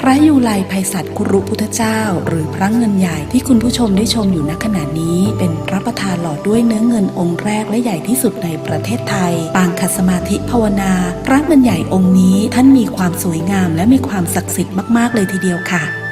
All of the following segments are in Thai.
พระยูไลไพศาลคุรุพุทธเจ้า หรือพระเงินใหญ่ที่คุณผู้ชมได้ชมอยู่ณขณะนี้ เป็นพระประธานหล่อด้วยเนื้อเงินองค์แรกและใหญ่ที่สุดในประเทศไทย ปางคัสมาธิภาวนา พระเงินใหญ่องค์นี้ท่านมีความสวยงามและมีความศักดิ์สิทธิ์มาก ๆ เลยทีเดียวค่ะ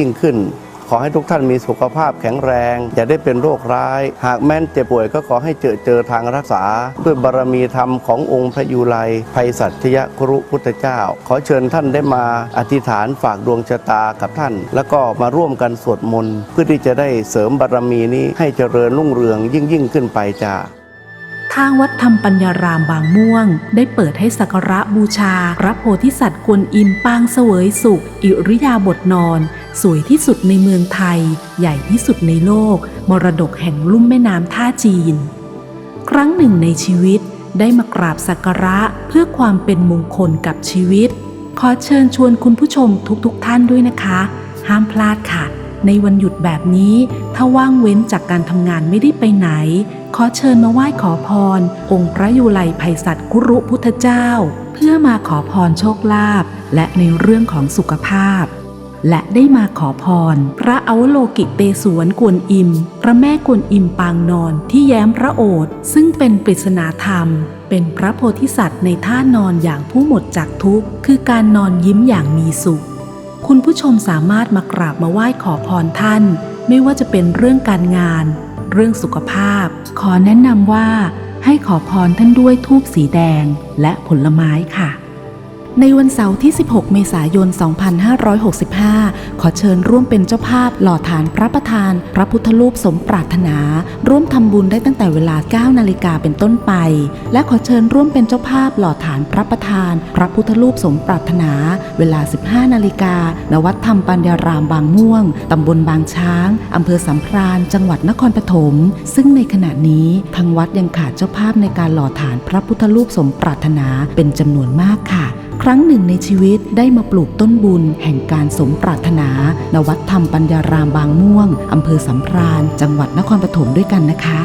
ิ่งยิ่งขึ้น ขอให้ทุกท่านมีสุขภาพแข็งแรง อย่าได้เป็นโรคร้าย หากแม้นเจ็บป่วยก็ขอให้เจอเจอทางรักษา ด้วยบารมีธรรมขององค์พระยูไลภัยสัตยครุพุทธเจ้า ขอเชิญท่านได้มาอธิษฐานฝากดวงชะตากับท่าน แล้วก็มาร่วมกันสวดมนต์เพื่อที่จะได้เสริมบารมีนี้ให้เจริญรุ่งเรืองยิ่งยิ่งขึ้นไปจ้า ทางวัดธรรมปัญญารามบางม่วง ได้เปิดให้สักการะบูชา พระโพธิสัตว์กวนอิมปางเสวยสุข อิริยาบถนอน สวยที่สุดในเมืองไทย ใหญ่ที่สุดในโลก มรดกแห่งลุ่มแม่น้ำท่าจีน ครั้งหนึ่งในชีวิตได้มากราบสักการะเพื่อความเป็นมงคลกับชีวิต ขอเชิญชวนคุณผู้ชมทุกๆทท่านด้วยนะคะ ห้ามพลาดค่ะ ในวันหยุดแบบนี้ ถ้าว่างเว้นจากการทำงานไม่ได้ไปไหน อเชิญมาไหว้ขอพร องค์พระยูไลไพศาลกุรุพุทธเจ้า เพื่อมาขอพรโชคลาภและในเรื่องของสุขภาพ และได้มาขอพร พระอวโลกิเตศวนกวนอิม พระแม่กวนอิมปางนอนที่แย้มพระโอษฐ์ซึ่งเป็นปริศนาธรรม เป็นพระโพธิสัตว์ในท่านอนอย่างผู้หมดจากทุกข์ คือการนอนยิ้มอย่างมีสุข คุณผู้ชมสามารถมากราบมาไหว้ขอพรท่าน ไม่ว่าจะเป็นเรื่องการงาน เรื่องสุขภาพ ขอแนะนำว่าให้ขอพรท่านด้วยทูบสีแดงและผลไม้ค่ะ ในวันเสาร์ที่ 16 เมษายน 2565 ขอเชิญร่วมเป็นเจ้าภาพหล่อฐานพระประธาน พระพุทธรูปสมปรารถนา ร่วมทำบุญได้ตั้งแต่เวลา 9 นาฬิกาเป็นต้นไป และขอเชิญร่วมเป็นเจ้าภาพหล่อฐานพระประธาน พระพุทธรูปสมปรารถนา เวลา 15 นาฬิกาณวัดธรรมปัญญารามบางม่วง ตำบลบางช้าง อำเภอสัมพรานจังหวัดนครปฐม ซึ่งในขณะนี้ทางวัดยังขาดเจ้าภาพในการหล่อฐานพระพุทธรูปสมปรารถนาเป็นจำนวนมากค่ะ ครั้งหนึ่งในชีวิตได้มาปลูกต้นบุญ แห่งการสมปรารถนา ณ วัดธรรมปัญญารามบางม่วง อำเภอสัมพราน จังหวัดนครปฐมด้วยกันนะคะ